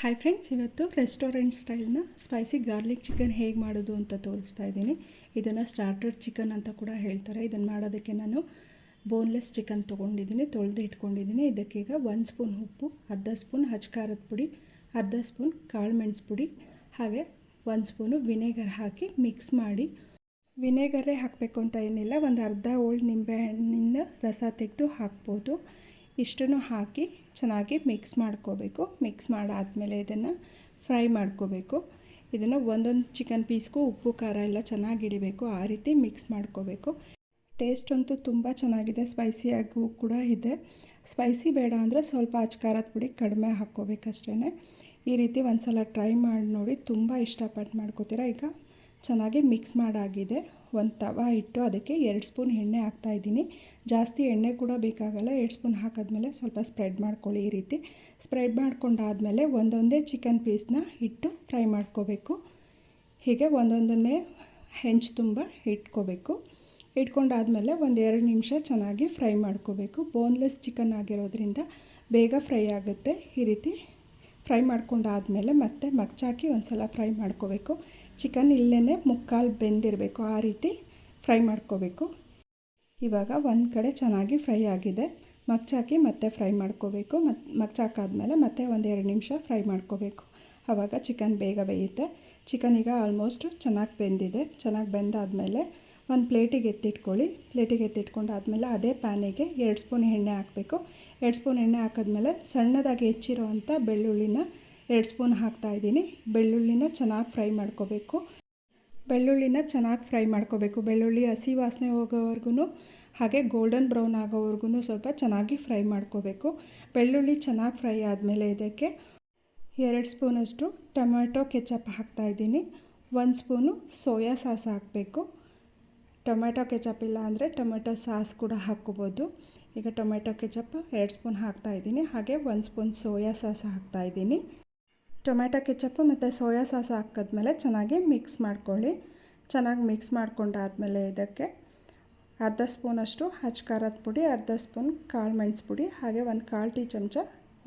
Hi friends ಇವತ್ತು restaurant ಸ್ಟೈಲ್ನ spicy garlic chicken ಹೇಗೆ ಮಾಡೋದು ಅಂತ ತೋರಿಸ್ತಾ ಇದ್ದೀನಿ. ಇದನ್ನು ಸ್ಟಾರ್ಟರ್ ಚಿಕನ್ ಅಂತ ಕೂಡ ಹೇಳ್ತಾರೆ. ಇದನ್ನು ಮಾಡೋದಕ್ಕೆ ನಾನು ಬೋನ್ಲೆಸ್ ಚಿಕನ್ ತೊಗೊಂಡಿದ್ದೀನಿ, ತೊಳೆದು ಇಟ್ಕೊಂಡಿದ್ದೀನಿ. ಇದಕ್ಕೀಗ ಒಂದು ಸ್ಪೂನ್ ಉಪ್ಪು, ಅರ್ಧ ಸ್ಪೂನ್ ಹಚ್ಕಾರದ ಪುಡಿ, ಅರ್ಧ ಸ್ಪೂನ್ ಕಾಳು ಮೆಣಸು ಪುಡಿ, ಹಾಗೆ ಒಂದು ಸ್ಪೂನು ವಿನೆಗರ್ ಹಾಕಿ ಮಿಕ್ಸ್ ಮಾಡಿ. ವಿನೆಗರೇ ಹಾಕಬೇಕು ಅಂತ ಏನಿಲ್ಲ, ಒಂದು ಅರ್ಧ ಓಲ್ಡ್ ನಿಂಬೆಹಣ್ಣಿಂದ ರಸ ತೆಗೆದು ಹಾಕ್ಬೋದು. ಇಷ್ಟನ್ನು ಹಾಕಿ ಚೆನ್ನಾಗಿ ಮಿಕ್ಸ್ ಮಾಡ್ಕೋಬೇಕು. ಮಿಕ್ಸ್ ಮಾಡಾದಮೇಲೆ ಇದನ್ನು ಫ್ರೈ ಮಾಡ್ಕೋಬೇಕು. ಇದನ್ನು ಒಂದೊಂದು ಚಿಕನ್ ಪೀಸ್ಗೂ ಉಪ್ಪು, ಖಾರ ಎಲ್ಲ ಚೆನ್ನಾಗಿ ಹಿಡಿಬೇಕು. ಆ ರೀತಿ ಮಿಕ್ಸ್ ಮಾಡ್ಕೋಬೇಕು. ಟೇಸ್ಟ್ ಅಂತೂ ತುಂಬ ಚೆನ್ನಾಗಿದೆ. ಸ್ಪೈಸಿಯಾಗೂ ಕೂಡ ಇದೆ. ಸ್ಪೈಸಿ ಬೇಡ ಅಂದರೆ ಸ್ವಲ್ಪ ಅಚ್ಕಾರದ ಪುಡಿ ಕಡಿಮೆ ಹಾಕ್ಕೋಬೇಕಷ್ಟೇ ಈ ರೀತಿ ಒಂದು ಸಲ ಟ್ರೈ ಮಾಡಿ ನೋಡಿ ತುಂಬ ಇಷ್ಟಪಟ್ಟು ಮಾಡ್ಕೋತೀರಾ? ಈಗ ಚೆನ್ನಾಗಿ ಮಿಕ್ಸ್ ಮಾಡಾಗಿದೆ. ಒಂದು ತವ ಇಟ್ಟು ಅದಕ್ಕೆ ಎರಡು ಸ್ಪೂನ್ ಎಣ್ಣೆ ಹಾಕ್ತಾಯಿದ್ದೀನಿ ಜಾಸ್ತಿ ಎಣ್ಣೆ ಕೂಡ ಬೇಕಾಗಲ್ಲ, ಎರಡು ಸ್ಪೂನ್ ಹಾಕಿದ್ಮೇಲೆ ಸ್ವಲ್ಪ ಸ್ಪ್ರೆಡ್ ಮಾಡ್ಕೊಳ್ಳಿ ಈ ರೀತಿ. ಸ್ಪ್ರೆಡ್ ಮಾಡ್ಕೊಂಡಾದಮೇಲೆ ಒಂದೊಂದೇ ಚಿಕನ್ ಪೀಸ್ನ ಇಟ್ಟು ಫ್ರೈ ಮಾಡ್ಕೋಬೇಕು. ಹೀಗೆ ಒಂದೊಂದನ್ನೇ ಹೆಂಚು ತುಂಬ ಇಟ್ಕೋಬೇಕು. ಇಟ್ಕೊಂಡಾದಮೇಲೆ ಒಂದು ಎರಡು ನಿಮಿಷ ಚೆನ್ನಾಗಿ ಫ್ರೈ ಮಾಡ್ಕೋಬೇಕು. ಬೋನ್ಲೆಸ್ ಚಿಕನ್ ಆಗಿರೋದ್ರಿಂದ ಬೇಗ ಫ್ರೈ ಆಗುತ್ತೆ. ಈ ರೀತಿ ಫ್ರೈ ಮಾಡ್ಕೊಂಡಾದಮೇಲೆ ಮತ್ತೆ ಮಗ್ಚಾಕಿ ಒಂದು ಸಲ ಫ್ರೈ ಮಾಡ್ಕೋಬೇಕು. ಚಿಕನ್ ಇಲ್ಲೇ ಮುಕ್ಕಾಲು ಬೆಂದಿರಬೇಕು, ಆ ರೀತಿ ಫ್ರೈ ಮಾಡ್ಕೋಬೇಕು. ಇವಾಗ ಒಂದು ಕಡೆ ಚೆನ್ನಾಗಿ ಫ್ರೈ ಆಗಿದೆ. ಮಗ್ಚಾಕಿ ಮತ್ತೆ ಫ್ರೈ ಮಾಡ್ಕೋಬೇಕು. ಮತ್ತು ಮಗ್ಚಾಕಾದ್ಮೇಲೆ ಮತ್ತೆ ಒಂದು ಎರಡು ನಿಮಿಷ ಫ್ರೈ ಮಾಡ್ಕೋಬೇಕು. ಆವಾಗ ಚಿಕನ್ ಬೇಗ ಬೇಯುತ್ತೆ. ಚಿಕನ್ ಈಗ ಆಲ್ಮೋಸ್ಟ್ ಚೆನ್ನಾಗಿ ಬೆಂದಿದೆ. ಚೆನ್ನಾಗಿ ಬೆಂದಾದಮೇಲೆ ಒಂದು ಪ್ಲೇಟಿಗೆ ಎತ್ತಿಟ್ಕೊಳ್ಳಿ. ಪ್ಲೇಟಿಗೆ ಎತ್ತಿಟ್ಕೊಂಡಾದ್ಮೇಲೆ ಅದೇ ಪ್ಯಾನಿಗೆ ಎರಡು ಸ್ಪೂನ್ ಎಣ್ಣೆ ಹಾಕಬೇಕು. ಎರಡು ಸ್ಪೂನ್ ಎಣ್ಣೆ ಹಾಕಿದ್ಮೇಲೆ ಸಣ್ಣದಾಗಿ ಹೆಚ್ಚಿರೋ ಅಂಥ ಬೆಳ್ಳುಳ್ಳಿನ ಎರಡು ಸ್ಪೂನ್ ಹಾಕ್ತಾಯಿದ್ದೀನಿ ಬೆಳ್ಳುಳ್ಳಿನ ಚೆನ್ನಾಗಿ ಫ್ರೈ ಮಾಡ್ಕೋಬೇಕು. ಬೆಳ್ಳುಳ್ಳಿನ ಚೆನ್ನಾಗಿ ಫ್ರೈ ಮಾಡ್ಕೋಬೇಕು. ಬೆಳ್ಳುಳ್ಳಿ ಹಸಿ ವಾಸನೆ ಹೋಗೋವರೆಗೂ ಹಾಗೆ ಗೋಲ್ಡನ್ ಬ್ರೌನ್ ಆಗೋವರೆಗೂ ಸ್ವಲ್ಪ ಚೆನ್ನಾಗಿ ಫ್ರೈ ಮಾಡ್ಕೋಬೇಕು. ಬೆಳ್ಳುಳ್ಳಿ ಚೆನ್ನಾಗಿ ಫ್ರೈ ಆದಮೇಲೆ ಇದಕ್ಕೆ ಎರಡು ಸ್ಪೂನಷ್ಟು ಟೊಮ್ಯಾಟೊ ಕೆಚಪ್ ಹಾಕ್ತಾಯಿದ್ದೀನಿ ಒಂದು ಸ್ಪೂನು ಸೋಯಾ ಸಾಸ್ ಹಾಕಬೇಕು. ಟೊಮೆಟೊ ಕೆಚಪ್ ಇಲ್ಲ ಅಂದರೆ ಟೊಮೆಟೊ ಸಾಸ್ ಕೂಡ ಹಾಕ್ಕೋಬೋದು. ಈಗ ಟೊಮೆಟೊ ಕೆಚಪ್ ಎರಡು ಸ್ಪೂನ್ ಹಾಕ್ತಾಯಿದ್ದೀನಿ ಹಾಗೆ ಒಂದು ಸ್ಪೂನ್ ಸೋಯಾ ಸಾಸ್ ಹಾಕ್ತಾಯಿದ್ದೀನಿ ಟೊಮೆಟೊ ಕೆಚಪ್ಪು ಮತ್ತು ಸೋಯಾ ಸಾಸ್ ಹಾಕಿದ್ಮೇಲೆ ಚೆನ್ನಾಗಿ ಮಿಕ್ಸ್ ಮಾಡ್ಕೊಳ್ಳಿ. ಚೆನ್ನಾಗಿ ಮಿಕ್ಸ್ ಮಾಡ್ಕೊಂಡಾದಮೇಲೆ ಇದಕ್ಕೆ ಅರ್ಧ ಸ್ಪೂನಷ್ಟು ಹಚ್ ಖಾರದ ಪುಡಿ, ಅರ್ಧ ಸ್ಪೂನ್ ಕಾಳು ಮೆಣಸು ಪುಡಿ, ಹಾಗೆ ಒಂದು ಕಾಲು ಟೀ ಚಮಚ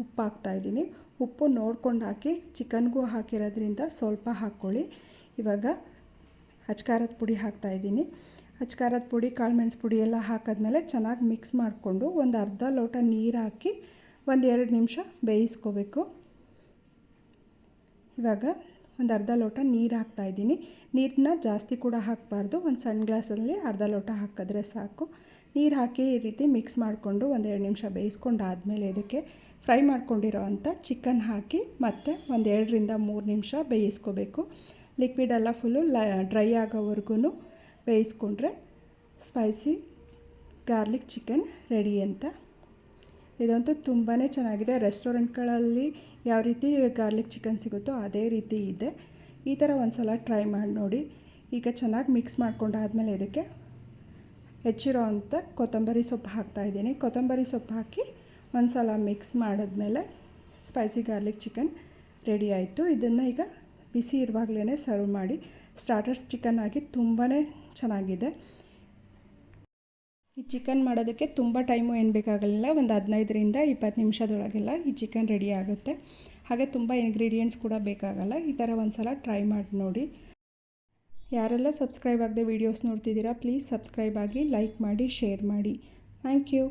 ಉಪ್ಪು ಹಾಕ್ತಾಯಿದ್ದೀನಿ ಉಪ್ಪು ನೋಡ್ಕೊಂಡು ಹಾಕಿ ಚಿಕನ್ಗೂ ಹಾಕಿರೋದ್ರಿಂದ ಸ್ವಲ್ಪ ಹಾಕ್ಕೊಳ್ಳಿ. ಇವಾಗ ಹಚ್ಕಾರದ ಪುಡಿ ಹಾಕ್ತಾಯಿದ್ದೀನಿ ಹಚ್ಕಾರದ ಪುಡಿ, ಕಾಳು ಮೆಣಸು ಪುಡಿ ಎಲ್ಲ ಹಾಕಿದ್ಮೇಲೆ ಚೆನ್ನಾಗಿ ಮಿಕ್ಸ್ ಮಾಡಿಕೊಂಡು ಒಂದು ಅರ್ಧ ಲೋಟ ನೀರು ಹಾಕಿ ಒಂದು ಎರಡು ನಿಮಿಷ ಬೇಯಿಸ್ಕೋಬೇಕು. ಇವಾಗ ಒಂದು ಅರ್ಧ ಲೋಟ ನೀರು ಹಾಕ್ತಾಯಿದ್ದೀನಿ ನೀರನ್ನ ಜಾಸ್ತಿ ಕೂಡ ಹಾಕಬಾರ್ದು. ಒಂದು ಸಣ್ಣ ಗ್ಲಾಸಲ್ಲಿ ಅರ್ಧ ಲೋಟ ಹಾಕಿದ್ರೆ ಸಾಕು. ನೀರು ಹಾಕಿ ಈ ರೀತಿ ಮಿಕ್ಸ್ ಮಾಡಿಕೊಂಡು ಒಂದು ಎರಡು ನಿಮಿಷ ಬೇಯಿಸ್ಕೊಂಡಾದಮೇಲೆ ಇದಕ್ಕೆ ಫ್ರೈ ಮಾಡ್ಕೊಂಡಿರೋ ಅಂಥ ಚಿಕನ್ ಹಾಕಿ ಮತ್ತು ಒಂದು ಎರಡರಿಂದ ಮೂರು ನಿಮಿಷ ಬೇಯಿಸ್ಕೋಬೇಕು. ಲಿಕ್ವಿಡ್ ಎಲ್ಲ ಫುಲ್ಲು ಡ್ರೈ ಆಗೋವರೆಗೂ ಬೇಯಿಸ್ಕೊಂಡ್ರೆ ಸ್ಪೈಸಿ ಗಾರ್ಲಿಕ್ ಚಿಕನ್ ರೆಡಿ ಅಂತ. ಇದಂತೂ ತುಂಬಾ ಚೆನ್ನಾಗಿದೆ. ರೆಸ್ಟೋರೆಂಟ್ಗಳಲ್ಲಿ ಯಾವ ರೀತಿ ಗಾರ್ಲಿಕ್ ಚಿಕನ್ ಸಿಗುತ್ತೋ ಅದೇ ರೀತಿ ಇದೆ. ಈ ಥರ ಒಂದು ಸಲ ಟ್ರೈ ಮಾಡಿ ನೋಡಿ. ಈಗ ಚೆನ್ನಾಗಿ ಮಿಕ್ಸ್ ಮಾಡ್ಕೊಂಡಾದಮೇಲೆ ಇದಕ್ಕೆ ಹೆಚ್ಚಿರೋ ಅಂಥ ಕೊತ್ತಂಬರಿ ಸೊಪ್ಪು ಹಾಕ್ತಾಯಿದ್ದೀನಿ ಕೊತ್ತಂಬರಿ ಸೊಪ್ಪು ಹಾಕಿ ಒಂದು ಸಲ ಮಿಕ್ಸ್ ಮಾಡಿದ್ಮೇಲೆ ಸ್ಪೈಸಿ ಗಾರ್ಲಿಕ್ ಚಿಕನ್ ರೆಡಿ ಆಯಿತು. ಇದನ್ನು ಈಗ ಬಿಸಿ ಇರುವಾಗಲೇ ಸರ್ವ್ ಮಾಡಿ ಸ್ಟಾರ್ಟರ್ಸ್ ಚಿಕನ್ ಆಗಿ ತುಂಬಾ ಚೆನ್ನಾಗಿದೆ. ಈ ಚಿಕನ್ ಮಾಡೋದಕ್ಕೆ ತುಂಬ ಟೈಮು ಏನು ಬೇಕಾಗಲಿಲ್ಲ ಒಂದು ಹದಿನೈದರಿಂದ ಇಪ್ಪತ್ತು ನಿಮಿಷದೊಳಗೆಲ್ಲ ಈ ಚಿಕನ್ ರೆಡಿ ಆಗುತ್ತೆ. ಹಾಗೆ ತುಂಬ ಇಂಗ್ರೀಡಿಯೆಂಟ್ಸ್ ಕೂಡ ಬೇಕಾಗಲ್ಲ, ಈ ಥರ ಒಂದು ಸಲ ಟ್ರೈ ಮಾಡಿ ನೋಡಿ. ಯಾರೆಲ್ಲ ಸಬ್ಸ್ಕ್ರೈಬ್ ಆಗದೆ ವೀಡಿಯೋಸ್ ನೋಡ್ತಿದ್ದೀರಾ ಪ್ಲೀಸ್ ಸಬ್ಸ್ಕ್ರೈಬ್ ಆಗಿ ಲೈಕ್ ಮಾಡಿ ಶೇರ್ ಮಾಡಿ. Thank you